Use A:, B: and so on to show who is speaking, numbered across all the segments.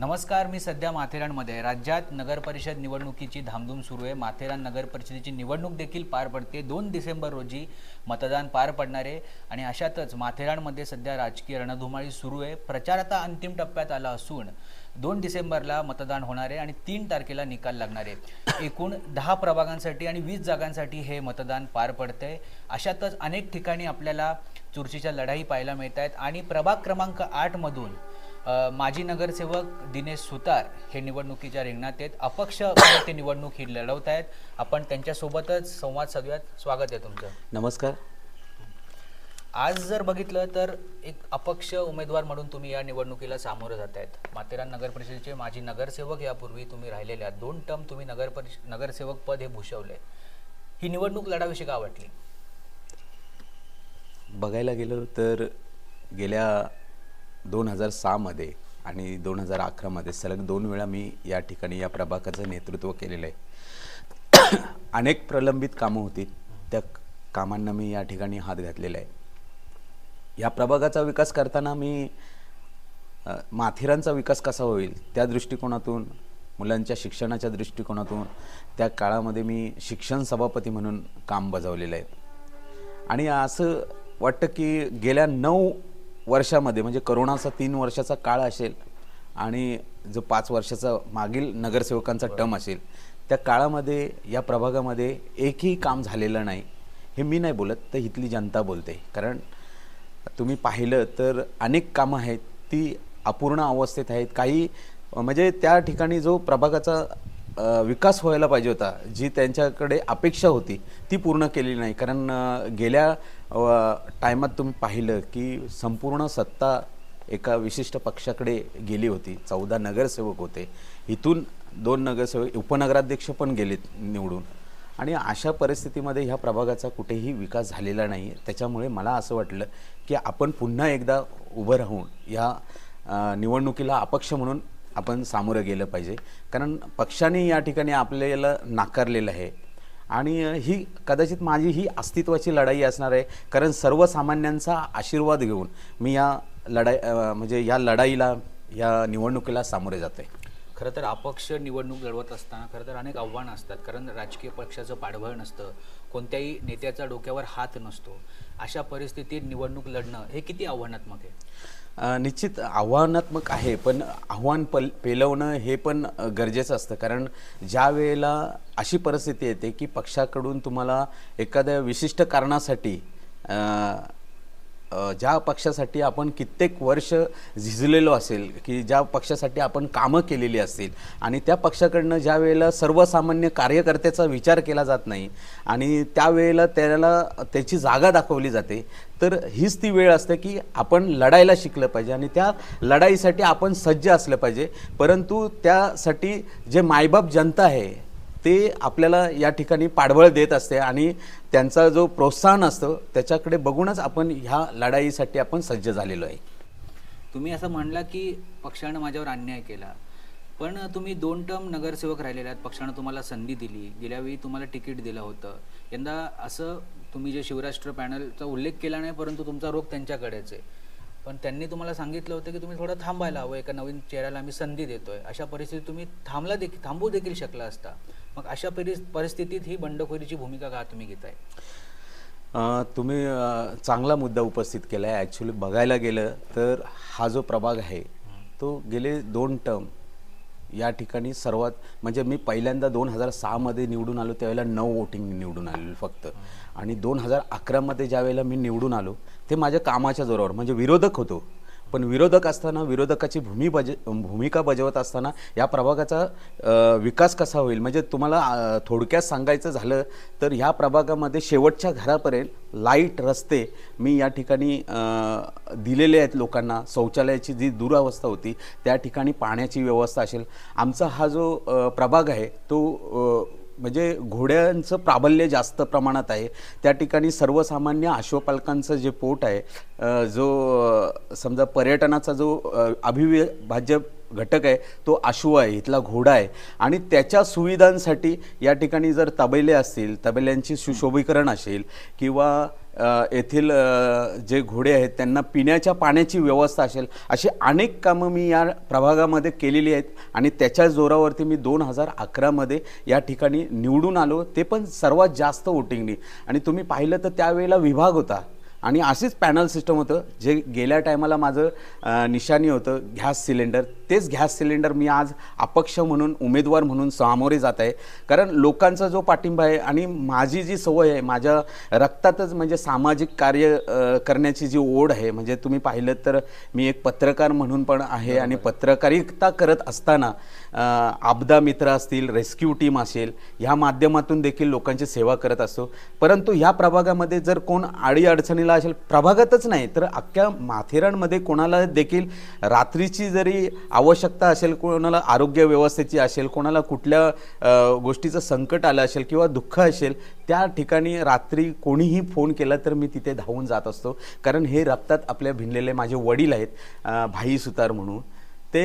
A: नमस्कार मी सध्या माथेरानमध्ये. आहे. राज्यात नगरपरिषद निवडणुकीची धामधूम सुरू आहे. माथेरान नगरपरिषदेची निवडणूक देखील पार पडते. दोन डिसेंबर रोजी मतदान पार पडणार आहे आणि अशातच माथेरानमध्ये सध्या राजकीय रणधुमाळी सुरू आहे. प्रचार आता अंतिम टप्प्यात आला असून दोन डिसेंबरला मतदान होणार आहे आणि तीन तारखेला निकाल लागणार आहे. एकूण दहा प्रभागांसाठी आणि वीस जागांसाठी हे मतदान पार पडतंय. अशातच अनेक ठिकाणी आपल्याला चुरशीच्या लढाई पाहायला मिळत आहेत आणि प्रभाग क्रमांक आठमधून माजी नगरसेवक दिनेश सुतार हे निवडणुकीच्या रिंगणात आहेत. अपक्ष ते निवडणूक ही लढवत आहेत. आपण त्यांच्यासोबतच संवाद साधूयात. स्वागत आहे तुमचं.
B: नमस्कार.
A: आज जर बघितलं तर एक अपक्ष उमेदवार म्हणून तुम्ही या निवडणुकीला सामोरं जात आहेत. माथेरान नगर परिषदेचे माजी नगरसेवक यापूर्वी तुम्ही राहिलेले आहात. दोन टर्म तुम्ही नगर परिष नगरसेवक पद हे भूषवले. ही निवडणूक लढाविषयी का वाटली?
B: बघायला गेलो तर गेल्या दोन हजार सहामध्ये आणि दोन हजार अकरामध्ये सलग दोन वेळा मी या ठिकाणी या प्रभागाचं नेतृत्व केलेलं आहे. अनेक प्रलंबित कामं होती. त्या कामांना मी या ठिकाणी हात घातलेला आहे. या प्रभागाचा विकास करताना मी अ, माथेरानचा विकास कसा होईल त्या दृष्टिकोनातून मुलांच्या शिक्षणाच्या दृष्टिकोनातून त्या काळामध्ये मी शिक्षण सभापती म्हणून काम बजावलेलं आहे. आणि असं वाटतं की गेल्या नऊ वर्षामध्ये म्हणजे करोनाचा तीन वर्षाचा काळ असेल आणि जो पाच वर्षाचा मागील नगरसेवकांचा टर्म असेल त्या काळामध्ये या प्रभागामध्ये एकही काम झालेलं नाही हे मी नाही बोलत तर इथली जनता बोलते. कारण तुम्ही पाहिलं तर अनेक कामं आहेत ती अपूर्ण अवस्थेत आहेत. काही म्हणजे त्या ठिकाणी जो प्रभागाचा विकास व्हायला पाहिजे होता जी त्यांच्याकडे अपेक्षा होती ती पूर्ण केली नाही. कारण गेल्या टायमात तुम्ही पाहिलं की संपूर्ण सत्ता एका विशिष्ट पक्षाकडे गेली होती. चौदा नगरसेवक होते. इथून दोन नगरसेवक उपनगराध्यक्ष पण गेलेत निवडून. आणि अशा परिस्थितीमध्ये ह्या प्रभागाचा कुठेही विकास झालेला नाही. त्याच्यामुळे मला असं वाटलं की आपण पुन्हा एकदा उभं राहून या निवडणुकीला अपक्ष म्हणून आपण सामोरं गेलं पाहिजे. कारण पक्षाने या ठिकाणी आपल्याला नाकारलेलं आहे. आणि ही कदाचित माझी ही अस्तित्वाची लढाई असणार आहे. कारण सर्वसामान्यांचा आशीर्वाद घेऊन मी या लढाई म्हणजे या लढाईला या निवडणुकीला सामोरे जाते
A: खरं तर अपक्ष निवडणूक लढवत असताना खरं तर अनेक आव्हानं असतात. कारण राजकीय पक्षाचं पाठबळ नसतं. कोणत्याही नेत्याचा डोक्यावर हात नसतो. अशा परिस्थितीत निवडणूक लढणं हे किती आव्हानात्मक आहे?
B: निश्चित आव्हानात्मक आहे पण आव्हान पल पेलवणं हे पण गरजेचं असतं. कारण ज्या वेळेला अशी परिस्थिती येते की पक्षाकडून तुम्हाला एखाद्या विशिष्ट कारणासाठी ज्या पक्षासाठी आपण कित्येक वर्ष झिजलेलो असेल की ज्या पक्षासाठी आपण कामं केलेली असतील आणि त्या पक्षाकडनं ज्या वेळेला सर्वसामान्य कार्यकर्त्याचा विचार केला जात नाही आणि त्यावेळेला त्याला त्याची जागा दाखवली जाते तर हीच ती वेळ असते की आपण लढायला शिकलं पाहिजे आणि त्या लढाईसाठी आपण सज्ज असलं पाहिजे. परंतु त्यासाठी जे मायबाप जनता आहे ते आपल्याला या ठिकाणी पाठबळ देत असते आणि त्यांचा जो प्रोत्साहन असतं त्याच्याकडे बघूनच आपण ह्या लढाईसाठी आपण सज्ज झालेलो आहे.
A: तुम्ही असं म्हणला की पक्षानं माझ्यावर अन्याय केला पण तुम्ही दोन टर्म नगरसेवक राहिलेले आहेत. पक्षानं तुम्हाला संधी दिली गेल्या वेळी तुम्हाला तिकीट दिलं होतं. यंदा असं तुम्ही जे शिवराष्ट्र पॅनलचा उल्लेख केला नाही परंतु तुमचा रोग त्यांच्याकडेच आहे. पण त्यांनी तुम्हाला सांगितलं होतं की तुम्ही थोडं थांबायला हवं एका नवीन चेहऱ्याला आम्ही संधी देतोय. अशा परिस्थितीत तुम्ही थांबला देखील थांबू देखील शकला असता. मग अशा परिस परिस्थितीत ही बंडखोरीची भूमिका का तुम्ही घेताय?
B: तुम्ही चांगला मुद्दा उपस्थित केला आहे ॲक्च्युली बघायला गेलं तर हा जो प्रभाग आहे तो गेले दोन टर्म या ठिकाणी सर्वात म्हणजे मी पहिल्यांदा दोन हजार सहामध्ये निवडून आलो त्यावेळेला नऊ वोटिंग निवडून आलेलो फक्त. आणि दोन हजार अकरामध्ये ज्या वेळेला मी निवडून आलो ते माझ्या कामाच्या जोरावर म्हणजे विरोधक होतो. पण विरोधक असताना विरोधकाची भूमी बज भूमिका बजावत असताना या प्रभागाचा विकास कसा होईल? म्हणजे तुम्हाला थोडक्यात सांगायचं झालं तर ह्या प्रभागामध्ये शेवटच्या घरापर्यंत लाइट रस्ते मी या ठिकाणी दिलेले आहेत लोकांना. शौचालयाची जी दुरावस्था होती त्या ठिकाणी पाण्याची व्यवस्था असेल. आमचा हा जो प्रभाग आहे तो म्हणजे घोड्यांचं प्राबल्य जास्त प्रमाणात आहे. त्या ठिकाणी सर्वसामान्य अश्वपालकांचं जे पोट आहे जो समजा पर्यटनाचा जो अभिव्य अभिभाज्य घटक आहे तो आशू आहे इथला घोडा आहे. आणि त्याच्या सुविधांसाठी या ठिकाणी जर तबेले असतील तबेल्यांची सुशोभीकरण असेल किंवा येथील जे घोडे आहेत त्यांना पिण्याच्या पाण्याची व्यवस्था असेल अशी अनेक कामं मी या प्रभागामध्ये केलेली आहेत. आणि त्याच्या जोरावरती मी दोन हजार अकरामध्ये या ठिकाणी निवडून आलो ते पण सर्वात जास्त वोटिंगनी आणि तुम्ही पाहिलं तर त्यावेळेला विभाग होता. आणि असेच पॅनल सिस्टम होतं जे गेल्या टायमाला माझं निशाणी होतं गॅस सिलेंडर. तेच गॅस सिलेंडर मी आज अपक्ष म्हणून उमेदवार म्हणून सामोरे जात आहे. कारण लोकांचा जो पाठिंबा आहे आणि माझी जी सवय आहे माझ्या रक्तातच म्हणजे सामाजिक कार्य करण्याची जी ओढ आहे म्हणजे तुम्ही पाहिलं तर मी एक पत्रकार म्हणून पण आहे आणि पत्रकारिता करत असताना आपदा मित्र असतील रेस्क्यू टीम असेल ह्या माध्यमातून देखील लोकांची सेवा करत असतो परंतु ह्या प्रभागामध्ये जर कोण आडी अडचणीला असेल प्रभागातच नाही तर अख्ख्या माथेरानमध्ये कोणाला देखील रात्रीची जरी आवश्यकता असेल कोणाला आरोग्य व्यवस्थेची असेल कोणाला कुठल्या गोष्टीचं संकट आलं असेल किंवा दुःख असेल त्या ठिकाणी रात्री कोणीही फोन केला तर मी तिथे धावून जात असतो. कारण हे रक्तात आपल्या भिनलेले माझे वडील आहेत भाई सुतार म्हणून. ते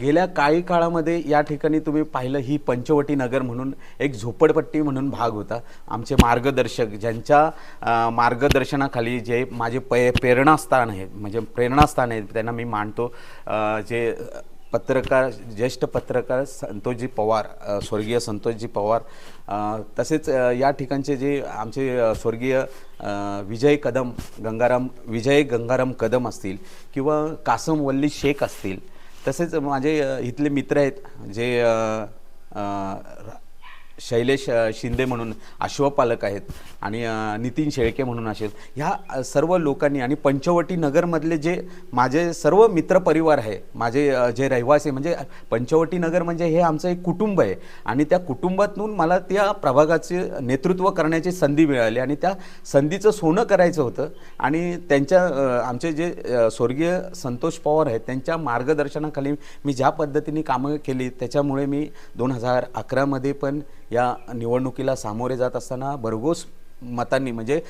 B: गेल्या काही काळामध्ये या ठिकाणी तुम्ही पाहिलं ही पंचवटी नगर म्हणून एक झोपडपट्टी म्हणून भाग होता. आमचे मार्गदर्शक ज्यांच्या मार्गदर्शनाखाली जे माझे पै प्रेरणास्थान आहे म्हणजे प्रेरणास्थान आहे त्यांना मी मानतो. जे पत्रकार ज्येष्ठ पत्रकार संतोषजी पवार स्वर्गीय संतोषजी पवार तसेच या ठिकाणचे जे आमचे स्वर्गीय विजय कदम गंगाराम विजय गंगाराम कदम असतील किंवा कासम वल्ली शेख असतील तसेच माझे इथले मित्र आहेत जे रा- शैलेश शिंदे म्हणून अश्वपालक आहेत आणि नितीन शेळके म्हणून असेल. ह्या सर्व लोकांनी आणि पंचवटी नगरमधले जे माझे सर्व मित्रपरिवार आहे माझे जे रहिवासी म्हणजे पंचवटी नगर म्हणजे हे आमचं एक कुटुंब आहे. आणि त्या कुटुंबातून मला त्या प्रभागाचे नेतृत्व करण्याची संधी मिळाली आणि त्या संधीचं सोनं करायचं होतं. आणि त्यांच्या आमचे जे स्वर्गीय संतोष पवार आहेत त्यांच्या मार्गदर्शनाखाली मी ज्या पद्धतीने कामं केली त्याच्यामुळे मी दोन हजार अकरामध्ये पण या निवडणुकीला सामोरे जात असताना भरघोस मतांनी म्हणजे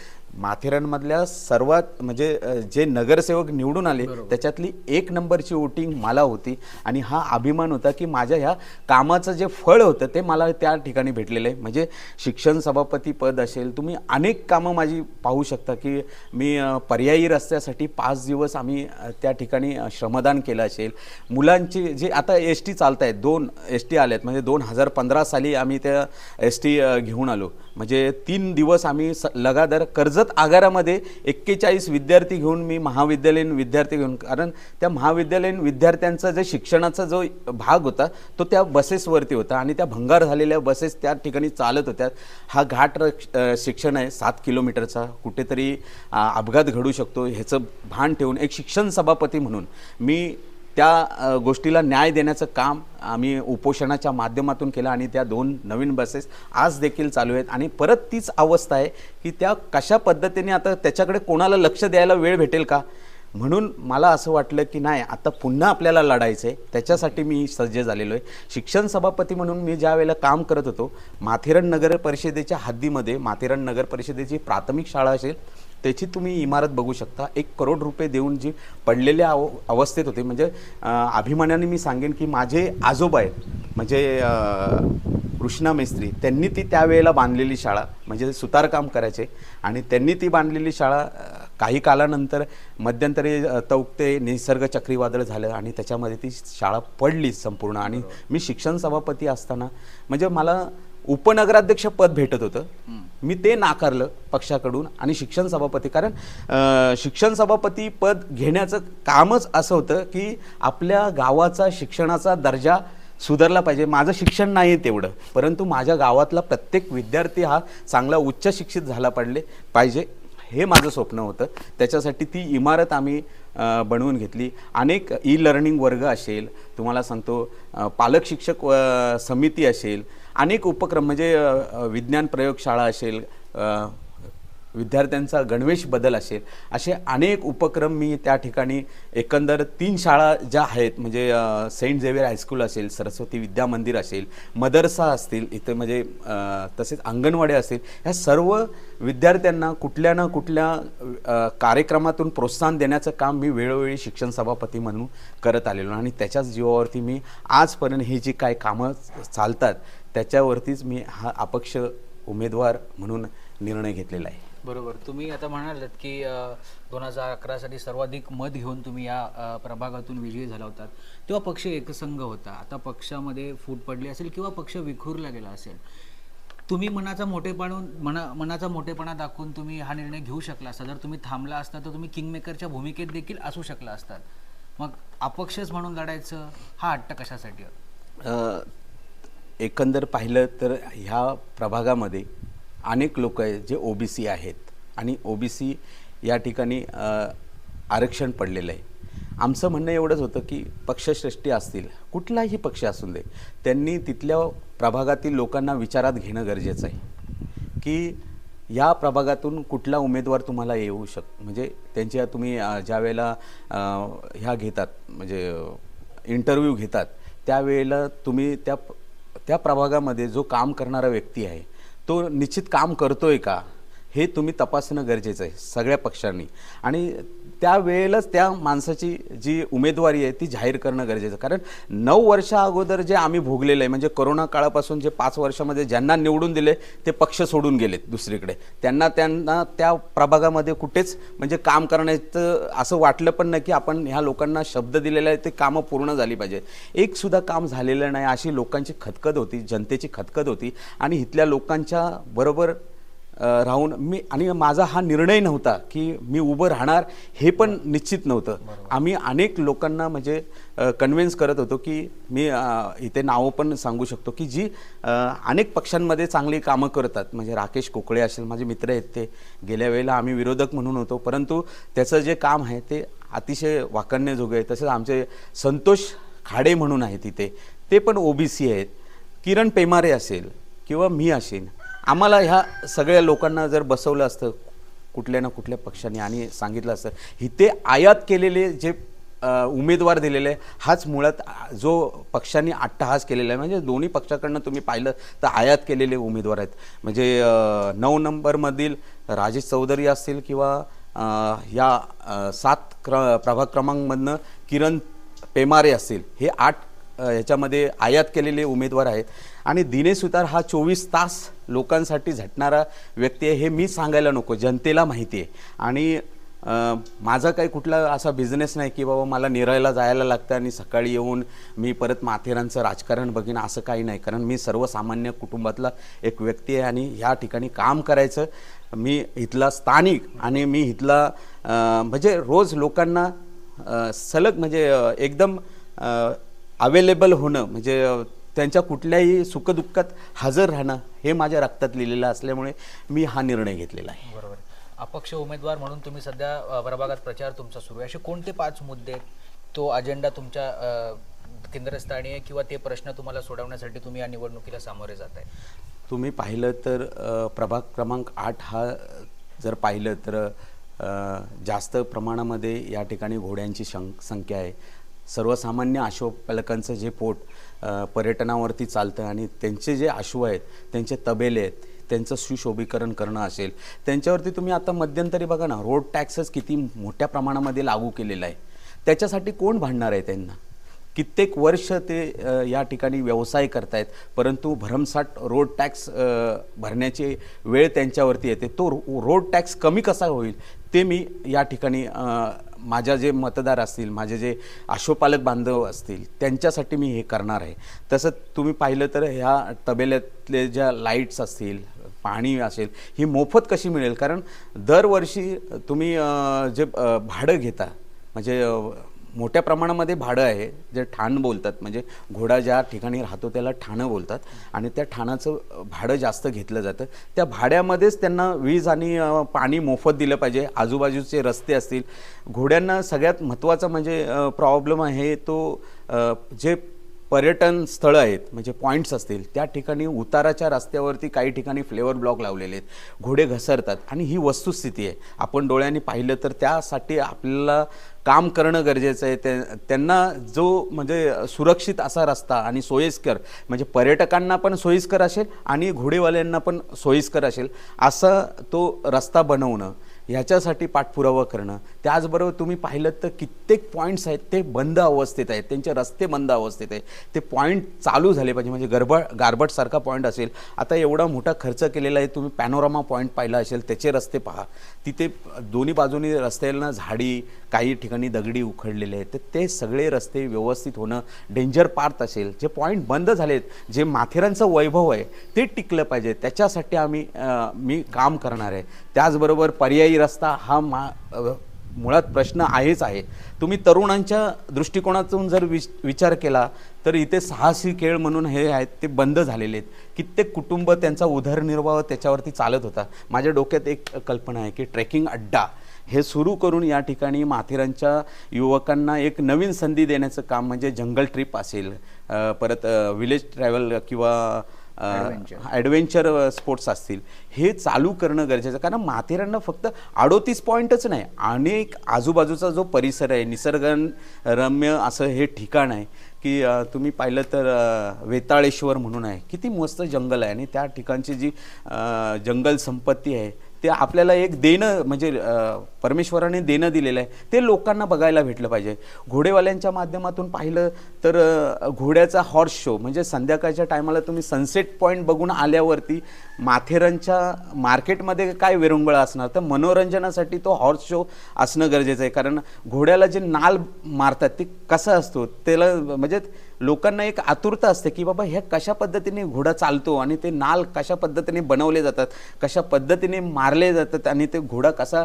B: माथेरानमधल्या सर्वात म्हणजे जे नगरसेवक निवडून आले त्याच्यातली एक नंबरची वोटिंग मला होती आणि हा अभिमान होता की माझ्या ह्या कामाचं जे फळ होतं ते मला त्या ठिकाणी भेटलेलं आहे. म्हणजे शिक्षण सभापती पद असेल तुम्ही अनेक कामं माझी पाहू शकता की मी पर्यायी रस्त्यासाठी पाच दिवस आम्ही त्या ठिकाणी श्रमदान केलं असेल. मुलांची जे आता एस टी चालत आहेत दोन एस टी आल्यात म्हणजे दोन हजार पंधरा साली आम्ही त्या एस टी घेऊन आलो. म्हणजे तीन दिवस आम्ही स लगातार कर्जत आगारामध्ये एक्केचाळीस विद्यार्थी घेऊन मी महाविद्यालयीन विद्यार्थी घेऊन कारण त्या महाविद्यालयीन विद्यार्थ्यांचा जे शिक्षणाचा जो भाग होता तो त्या बसेसवरती होता आणि त्या भंगार झालेल्या बसेस त्या ठिकाणी चालत होत्या. हा घाट शिक्षण आहे सात किलोमीटरचा. कुठेतरी अपघात घडू शकतो. ह्याचं भान ठेवून एक शिक्षण सभापती म्हणून मी त्या गोष्टीला न्याय देण्याचं काम आम्ही उपोषणाच्या माध्यमातून केलं आणि त्या दोन नवीन बसेस आज देखील चालू आहेत. आणि परत तीच अवस्था आहे की त्या कशा पद्धतीने आता त्याच्याकडे कोणाला लक्ष द्यायला वेळ भेटेल का? म्हणून मला असं वाटलं की नाही आता पुन्हा आपल्याला लढायचं आहे त्याच्यासाठी मी सज्ज झालेलो आहे शिक्षण सभापती म्हणून मी ज्या वेळेला काम करत होतो माथेरन नगर परिषदेच्या हद्दीमध्ये माथेरन नगर परिषदेची प्राथमिक शाळा असेल त्याची तुम्ही इमारत बघू शकता. एक करोड रुपये देऊन जी पडलेल्या अव अवस्थेत होते. म्हणजे अभिमानाने मी सांगेन की माझे आजोबा आहेत म्हणजे कृष्णा मेस्त्री त्यांनी ती त्यावेळेला बांधलेली शाळा म्हणजे सुतारकाम करायचे. आणि त्यांनी ती बांधलेली शाळा काही कालानंतर मध्यंतरी तौक्ते निसर्ग चक्रीवादळ झालं आणि त्याच्यामध्ये ती शाळा पडली संपूर्ण. आणि मी शिक्षण सभापती असताना म्हणजे मला उपनगराध्यक्ष पद भेटत होतं. मी ते नाकारलं पक्षाकडून आणि शिक्षण सभापती. कारण शिक्षण सभापती पद घेण्याचं कामच असं होतं की आपल्या गावाचा शिक्षणाचा दर्जा सुधारला पाहिजे. माझं शिक्षण नाही आहे तेवढं परंतु माझ्या गावातला प्रत्येक विद्यार्थी हा चांगला उच्च शिक्षित झाला पडले पाहिजे हे माझं स्वप्न होतं. त्याच्यासाठी ती इमारत आम्ही बनवून घेतली. अनेक ई लर्निंग वर्ग असेल तुम्हाला सांगतो पालक शिक्षक समिती असेल अनेक उपक्रम म्हणजे विज्ञान प्रयोगशाळा असेल विद्यार्थ्यांचा गणवेश बदल असेल असे अनेक उपक्रम मी त्या ठिकाणी एकंदर तीन शाळा ज्या आहेत म्हणजे सेंट झेवियर हायस्कूल असेल सरस्वती विद्या मंदिर असेल मदरसा असतील इथे म्हणजे तसेच अंगणवाडी असतील ह्या सर्व विद्यार्थ्यांना कुठल्या ना कुठल्या कार्यक्रमातून प्रोत्साहन देण्याचं काम मी वेळोवेळी शिक्षण सभापती म्हणून करत आलेलो आणि त्याच्याच जीवावरती मी आजपर्यंत ही जी काय कामं चालतात त्याच्यावरतीच मी हा अपक्ष उमेदवार म्हणून निर्णय घेतलेला आहे.
A: बरोबर. तुम्ही आता म्हणालात की दोन हजार अकरा साली सर्वाधिक मत घेऊन तुम्ही या प्रभागातून विजयी झाला होतात. तेव्हा पक्ष एकसंघ होता. आता पक्षामध्ये फूट पडली असेल किंवा पक्ष विखुरला गेला असेल तुम्ही मनाचा मोठेपणा मना मनाचा मोठेपणा दाखवून तुम्ही हा निर्णय घेऊ शकला असता. जर तुम्ही थांबला असता तर तुम्ही किंगमेकरच्या भूमिकेत देखील असू शकला असतात मग अपक्षच म्हणून लढायचं हा हट्ट कशासाठी होता?
B: एकंदर पाहिलं तर ह्या प्रभागामध्ये अनेक लोक आहेत जे ओ बी सी आहेत. आणि ओ बी सी या ठिकाणी आरक्षण पडलेलं आहे. आमचं म्हणणं एवढंच होतं की पक्षश्रेष्ठी असतील कुठलाही पक्ष असू दे त्यांनी तिथल्या प्रभागातील लोकांना विचारात घेणं गरजेचं आहे. की या प्रभागातून कुठला उमेदवार तुम्हाला येऊ शक म्हणजे त्यांच्या तुम्ही ज्या वेळेला ह्या घेतात म्हणजे इंटरव्ह्यू घेतात त्यावेळेला तुम्ही त्या त्या प्रभागामध्ये जो काम करणारा व्यक्ती आहे तो निश्चित काम करतोय का? हे तुम्ही तपासणं गरजेचं आहे सगळ्या पक्षांनी. आणि त्या वेळेलाच त्या माणसाची जी उमेदवारी आहे ती जाहीर करणं गरजेचं आहे. कारण नऊ वर्षा अगोदर जे आम्ही भोगलेलं आहे म्हणजे कोरोना काळापासून जे पाच वर्षामध्ये ज्यांना निवडून दिले ते पक्ष सोडून गेलेत दुसरीकडे. त्यांना त्यांना त्या प्रभागामध्ये कुठेच म्हणजे काम करण्याचं असं वाटलं पण नाही की आपण ह्या लोकांना शब्द दिलेला आहे ते कामं पूर्ण झाली पाहिजे. एकसुद्धा काम झालेलं नाही अशी लोकांची खतखत होती जनतेची खतखत होती. आणि इथल्या लोकांच्या बरोबर राहून मी आणि माझा हा निर्णय नव्हता की मी उभं राहणार हे पण निश्चित नव्हतं. आम्ही अनेक लोकांना म्हणजे कन्व्हिन्स करत होतो की मी इथे नावं पण सांगू शकतो की जी अनेक पक्षांमध्ये चांगली कामं करतात. म्हणजे राकेश कोकळे असेल माझे मित्र आहेत ते. गेल्या वेळेला आम्ही विरोधक म्हणून होतो. परंतु त्याचं जे काम आहे ते अतिशय वाकण्याजोगं आहे. तसेच आमचे संतोष खाडे म्हणून आहे तिथे. ते पण ओबीसी आहेत. किरण पेमारे असेल किंवा मी असेल आम्हाला ह्या सगळ्या लोकांना जर बसवलं असतं कुठल्या ना कुठल्या पक्षाने आणि सांगितलं असतं इथे आयात केलेले जे उमेदवार दिलेले आहे, हाच मुळात जो पक्षांनी अट्टहास केलेला आहे म्हणजे दोन्ही पक्षाकडनं तुम्ही पाहिलं तर आयात केलेले उमेदवार आहेत. म्हणजे नऊ नंबरमधील राजेश चौधरी असतील किंवा या सात क्र प्रभाग क्रमांकमधनं किरण पेमारे असतील हे आठ ह्याच्यामध्ये याच्यामध्ये आयात केलेले उमेदवार आहेत. आणि दिनेश सुतार हा चोवीस तास लोकांसाठी झटणारा व्यक्ती आहे हे मी सांगायला नको. जनतेला माहिती आहे. आणि माझा काही कुठला असा बिझनेस नाही की बाबा मला निरायला जायला लागतं आणि सकाळी येऊन मी परत माथेरानचं राजकारण बघीन असं काही नाही. कारण मी सर्वसामान्य कुटुंबातला एक व्यक्ती आहे आणि ह्या ठिकाणी काम करायचं मी इथला स्थानिक आणि मी इथला म्हणजे रोज लोकांना सलग म्हणजे एकदम अवेलेबल होणं म्हणजे त्यांच्या कुठल्याही सुखदुःखात हजर राहणं हे माझ्या रक्तात लिहिलेलं असल्यामुळे मी हा निर्णय घेतलेला आहे.
A: बरोबर अपक्ष उमेदवार म्हणून तुम्ही सध्या प्रभागात प्रचार तुमचा सुरू आहे. असे कोणते पाच मुद्दे आहेत? तो अजेंडा तुमच्या केंद्रस्थानी आहे किंवा ते प्रश्न तुम्हाला सोडवण्यासाठी तुम्ही या निवडणुकीला सामोरे जात आहे?
B: तुम्ही पाहिलं तर प्रभाग क्रमांक आठ हा जर पाहिलं तर जास्त प्रमाणामध्ये या ठिकाणी घोड्यांची शं संख्या आहे. सर्वसामान्य अश्वपालकांचं जे पोट पर्यटनावरती चालतं आणि त्यांचे जे आशू आहेत त्यांचे तबेले आहेत त्यांचं सुशोभीकरण करणं असेल त्यांच्यावरती तुम्ही आता मध्यंतरी बघा ना रोड टॅक्सच किती मोठ्या प्रमाणामध्ये लागू केलेला आहे. त्याच्यासाठी कोण भांडणार आहे त्यांना? कित्येक वर्ष ते या ठिकाणी व्यवसाय करतायत परंतु भरमसाठ रोड टॅक्स भरण्याची वेळ त्यांच्यावरती येते. तो रो- रोड टॅक्स कमी कसा होईल ते मी या ठिकाणी माझ्या जे मतदार असतील माझे जे आशोपालक बांधव असतील त्यांच्यासाठी मी हे करणार आहे. तसं तुम्ही पाहिलं तर ह्या तबेल्यातले ज्या लाईट्स असतील पाणी असेल ही मोफत कशी मिळेल? कारण दरवर्षी तुम्ही जे भाडं घेता म्हणजे मोठ्या प्रमाणामध्ये भाडं आहे जे ठाण बोलतात. म्हणजे घोडा ज्या ठिकाणी राहतो त्याला ठाणं बोलतात. आणि त्या ठाणाचं भाडं जास्त घेतलं जातं. त्या भाड्यामध्येच त्यांना वीज आणि पाणी मोफत दिलं पाहिजे. आजूबाजूचे रस्ते असतील. घोड्यांना सगळ्यात महत्त्वाचा म्हणजे प्रॉब्लेम आहे तो जे पर्यटन स्थळं आहेत म्हणजे पॉईंट्स असतील त्या ठिकाणी उताराच्या रस्त्यावरती काही ठिकाणी फ्लेवर ब्लॉक लावलेले आहेत घोडे घसरतात आणि ही वस्तुस्थिती आहे. आपण डोळ्यांनी पाहिलं तर त्यासाठी आपल्याला काम करणं गरजेचं आहे. ते त्यांना जो म्हणजे सुरक्षित असा रस्ता आणि सोयीस्कर म्हणजे पर्यटकांना पण सोयीस्कर असेल आणि घोडेवाल्यांना पण सोयीस्कर असेल असा तो रस्ता बनवणं ह्याच्यासाठी पाठपुरावा करणं. त्याचबरोबर तुम्ही पाहिलं तर कित्येक पॉईंट्स आहेत ते बंद अवस्थेत आहेत. त्यांचे रस्ते बंद अवस्थेत आहेत. ते पॉईंट चालू झाले पाहिजे. म्हणजे गरबा गारबटसारखा पॉईंट असेल. आता एवढा मोठा खर्च केलेला आहे. तुम्ही पॅनोरामा पॉईंट पाहिला असेल त्याचे रस्ते पहा. तिथे दोन्ही बाजूनी रस्त्याला झाडी काही ठिकाणी दगडी उखडलेले आहेत. तर ते सगळे रस्ते व्यवस्थित होणं डेंजर पार्ट असेल. जे पॉईंट बंद झालेत जे माथेरांचं वैभव आहे ते टिकलं पाहिजे. त्याच्यासाठी आम्ही मी काम करणार आहे. त्याचबरोबर पर्यायी रस्ता हा मा मुळात प्रश्न आहेच आहे. तुम्ही तरुणांच्या दृष्टिकोनातून जर विच विचार केला तर इथे साहसी खेळ म्हणून हे आहेत ते बंद झालेले आहेत. कित्येक कुटुंब त्यांचा उदरनिर्वाह त्याच्यावरती चालत होता. माझ्या डोक्यात एक कल्पना आहे की ट्रेकिंग अड्डा हे सुरू करून या ठिकाणी माथेरानच्या युवकांना एक नवीन संधी देण्याचं काम म्हणजे जंगल ट्रिप असेल परत विलेज ट्रॅव्हल किंवा ॲडव्हेंचर स्पोर्ट्स असतील. हे चालू करणं गरजेचं. कारण माथेराननं फक्त अडोतीस पॉईंटच नाही अनेक आजूबाजूचा जो परिसर आहे निसर्गन रम्य असं हे ठिकाण आहे की तुम्ही पाहिलं तर वेताळेश्वर म्हणून आहे. किती मस्त जंगल आहे आणि त्या ठिकाणची जी जंगल संपत्ती आहे ते आपल्याला एक देणं म्हणजे परमेश्वराने देणं दिलेलं आहे. ते लोकांना बघायला भेटलं पाहिजे. घोडेवाल्यांच्या माध्यमातून पाहिलं तर घोड्याचा हॉर्स शो म्हणजे संध्याकाळच्या टायमाला तुम्ही सनसेट पॉईंट बघून आल्यावरती माथेरानच्या मार्केटमध्ये काय विरंगुळा असणार? तर मनोरंजनासाठी तो हॉर्स शो असणं गरजेचं आहे. कारण घोड्याला जे नाल मारतात ते कसं असतो? त्याला म्हणजे लोकांना एक आतुरता असते की बाबा हे कशा पद्धतीने घोडा चालतो आणि ते नाल कशा पद्धतीने बनवले जातात कशा पद्धतीने मारले जातात आणि ते घोडा कसा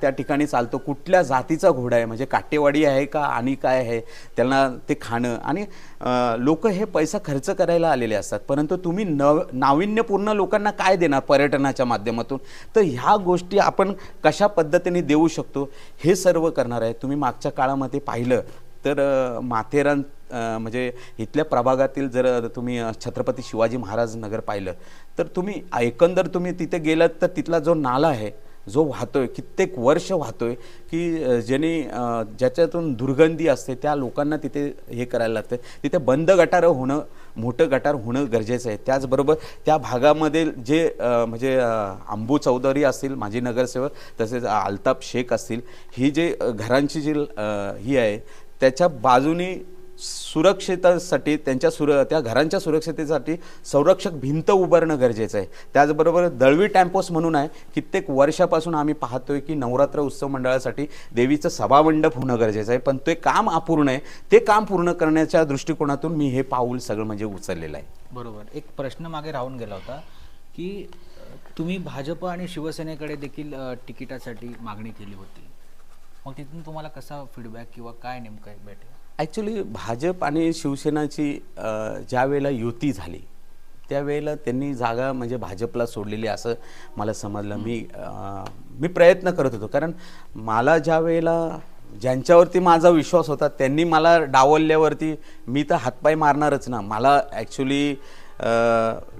B: त्या ठिकाणी चालतो? कुठल्या जातीचा घोडा आहे? म्हणजे काटेवाडी आहे का आणि काय आहे? त्यांना ते खाणं. आणि लोक हे पैसा खर्च करायला आलेले असतात. परंतु तुम्ही नव नाविन्यपूर्ण लोकांना काय देणार पर्यटनाच्या माध्यमातून? तर ह्या गोष्टी आपण कशा पद्धतीने देऊ शकतो हे सर्व करणार आहे. तुम्ही मागच्या काळामध्ये पाहिलं तर माथेरान म्हणजे इथल्या प्रभागातील जर तुम्ही छत्रपती शिवाजी महाराज नगर पाहिलं तर तुम्ही एकंदर तुम्ही तिथे गेलात तर तिथला जो नाला आहे जो वाहतोय कित्येक वर्ष वाहतोय की ज्याने ज्याच्यातून दुर्गंधी असते त्या लोकांना तिथे हे करायला लागतं. तिथे बंद गटारं होणं मोठं गटार होणं गरजेचं आहे. त्याचबरोबर त्या भागामध्ये जे म्हणजे आंबू अंबू चौधरी असतील माजी नगरसेवक तसेच अल्ताफ शेख असतील ही जे घरांची जी ही आहे त्याच्या बाजूनी सुरक्षितासाठी त्यांच्या सुर त्या घरांच्या सुरक्षितेसाठी संरक्षक भिंत उभारणं गरजेचं आहे. त्याचबरोबर दळवी टॅम्पोस म्हणून आहे कित्येक वर्षापासून आम्ही पाहतोय की नवरात्र उत्सव मंडळासाठी देवीचं सभामंडप होणं गरजेचं आहे. पण ते काम अपूर्ण आहे. ते काम पूर्ण करण्याच्या दृष्टिकोनातून मी हे पाऊल सगळं म्हणजे उचललेलं आहे.
A: बरोबर. एक प्रश्न मागे राहून गेला होता की तुम्ही भाजप आणि शिवसेनेकडे देखील तिकिटासाठी मागणी केली होती. मग तिथून तुम्हाला कसा फीडबॅक किंवा काय नेमकं भेटेल
B: ॲक्च्युली भाजप आणि शिवसेनाची अ, ज्या वेळेला युती झाली त्यावेळेला त्यांनी जागा म्हणजे भाजपला सोडलेली असं मला समजलं. मी मी प्रयत्न करत होतो. कारण मला ज्या वेळेला ज्यांच्यावरती माझा विश्वास होता त्यांनी मला डावलल्यावरती मी तर हातपाय मारणारच ना. मला ॲक्च्युली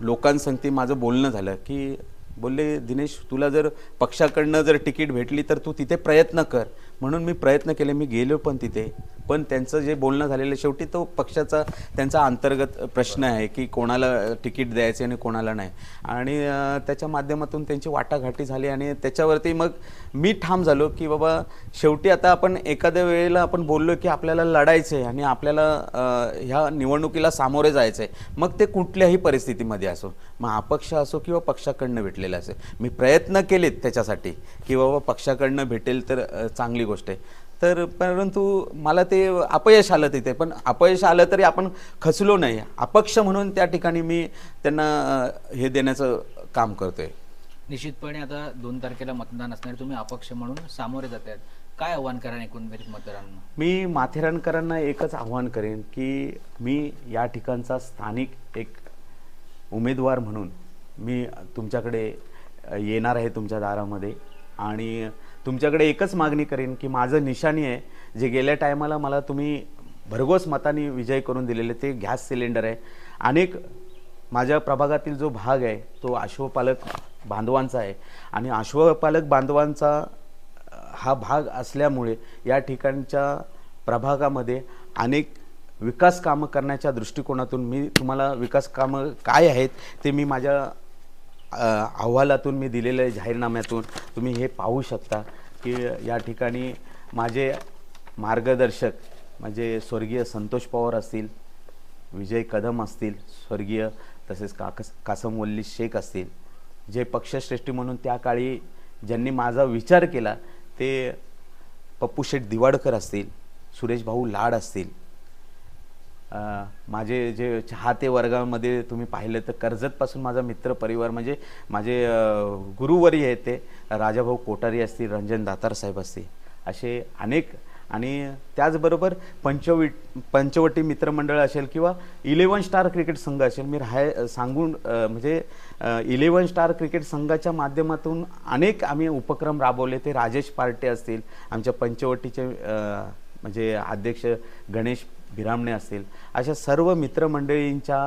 B: लोकांसंगती माझं बोलणं झालं की बोलले दिनेश तुला जर पक्षाकडनं जर तिकीट भेटली तर तू तिथे प्रयत्न कर. म्हणून मी प्रयत्न केले. मी गेलो पण तिथे. पण त्यांचं जे बोलणं झालेलं शेवटी तो पक्षाचा त्यांचा अंतर्गत प्रश्न आहे की कोणाला तिकीट द्यायचे आणि कोणाला नाही. आणि त्याच्या माध्यमातून त्यांची वाटाघाटी झाली आणि त्याच्यावरती मग मी ठाम झालो की बाबा शेवटी आता आपण एखाद्या वेळेला आपण बोललो की आपल्याला लढायचं आहे आणि आपल्याला ह्या निवडणुकीला सामोरे जायचं आहे मग ते कुठल्याही परिस्थितीमध्ये असो मग अपक्ष असो किंवा पक्षाकडनं भेटलेलं असेल. मी प्रयत्न केलेत त्याच्यासाठी की बाबा पक्षाकडनं भेटेल तर चांगली गोष्ट आहे. तर परंतु मला ते अपयश आलं तिथे. पण अपयश आलं तरी आपण खचलो नाही. अपक्ष म्हणून त्या ठिकाणी मी त्यांना हे देण्याचं काम करतोय.
A: निश्चितपणे आता दोन तारखेला मतदान असणार. तुम्ही अपक्ष म्हणून सामोरे जात आहेत. काय आव्हान करा एकंदरीत मतदारांना?
B: मी माथेरानकरांना एकच आव्हान करेन की मी या ठिकाणचा स्थानिक एक उमेदवार म्हणून मी तुमच्याकडे येणार आहे तुमच्या दारामध्ये. आणि तुमच्याकडे एकच मागणी करेन की माझं निशाणी आहे जे गेल्या टायमाला मला तुम्ही भरघोस मताने विजय करून दिलेले ते गॅस सिलेंडर आहे. अनेक माझ्या प्रभागातील जो भाग आहे तो अश्वपालक बांधवांचा आहे. आणि अश्वपालक बांधवांचा हा भाग असल्यामुळे या ठिकाणच्या प्रभागामध्ये अनेक विकास कामं करण्याच्या दृष्टिकोनातून मी तुम्हाला विकास कामं काय आहेत ते मी माझ्या अहवालातून मी दिलेल्या जाहीरनाम्यातून तुम्ही हे पाहू शकता की या ठिकाणी माझे मार्गदर्शक म्हणजे स्वर्गीय संतोष पवार असतील विजय कदम असतील स्वर्गीय तसेच काकस कासमवल्ली शेख असतील जे पक्षश्रेष्ठी म्हणून त्या काळी ज्यांनी माझा विचार केला ते पप्पू शेठ दिवाडकर असतील सुरेश भाऊ लाड असतील माझे जे चाहते वर्गामध्ये तुम्ही पाहिलं तर कर्जतपासून माझा मित्र परिवार म्हणजे माझे गुरुवरी आहेत ते राजाभाऊ कोठारी असतील रंजन दातार साहेब असतील असे अनेक आणि त्याचबरोबर पंचवी पंचवटी मित्रमंडळ असेल किंवा इलेवन स्टार क्रिकेट संघ असेल मी राहाय सांगून म्हणजे इलेवन स्टार क्रिकेट संघाच्या माध्यमातून अनेक आम्ही उपक्रम राबवले. ते राजेश पार्टे असतील आमच्या पंचवटीचे म्हणजे अध्यक्ष गणेश भिरामणे असतील अशा सर्व मित्रमंडळींच्या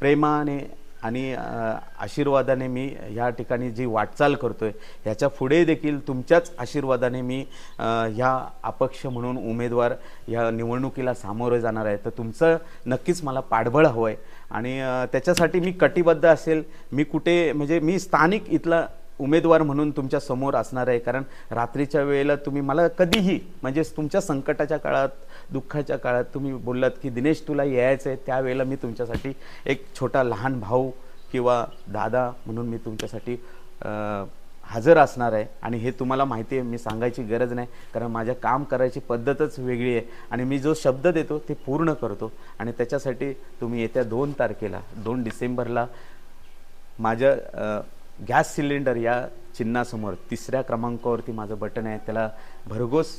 B: प्रेमाने आणि आशीर्वादाने मी ह्या ठिकाणी जी वाटचाल करतोय ह्याच्या पुढे देखील तुमच्याच आशीर्वादाने मी ह्या अपक्ष म्हणून उमेदवार ह्या निवडणुकीला सामोरं जाणार आहे. तर तुमचं नक्कीच मला पाठबळ हवं आहे आणि त्याच्यासाठी मी कटिबद्ध असेल मी कुठे म्हणजे मी स्थानिक इथला उमेदवार म्हणून तुमच्यासमोर असणार आहे. कारण रात्रीच्या वेळेला तुम्ही मला कधीही म्हणजे तुमच्या संकटाच्या काळात दुःखाच्या काळात तुम्ही बोललात की दिनेश तुला यायचं आहे त्यावेळेला मी तुमच्यासाठी एक छोटा लहान भाऊ किंवा दादा म्हणून मी तुमच्यासाठी हजर असणार आहे. आणि हे तुम्हाला माहिती आहे मी सांगायची गरज नाही. कारण माझ्या काम करायची पद्धतच वेगळी आहे. आणि मी जो शब्द देतो ते पूर्ण करतो. आणि त्याच्यासाठी तुम्ही येत्या दोन तारखेला दोन डिसेंबरला माझ्या गॅस सिलेंडर या चिन्हासमोर तिसऱ्या क्रमांकावरती माझं बटन आहे त्याला भरघोस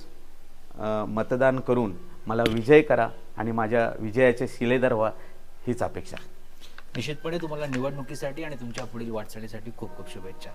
B: मतदान करून मला विजय करा आणि माझ्या विजयाचे शिलेदार व्हा हीच अपेक्षा.
A: निश्चितपणे तुम्हाला निवडणुकीसाठी आणि तुमच्या पुढील वाटचालीसाठी खूप खूप शुभेच्छा.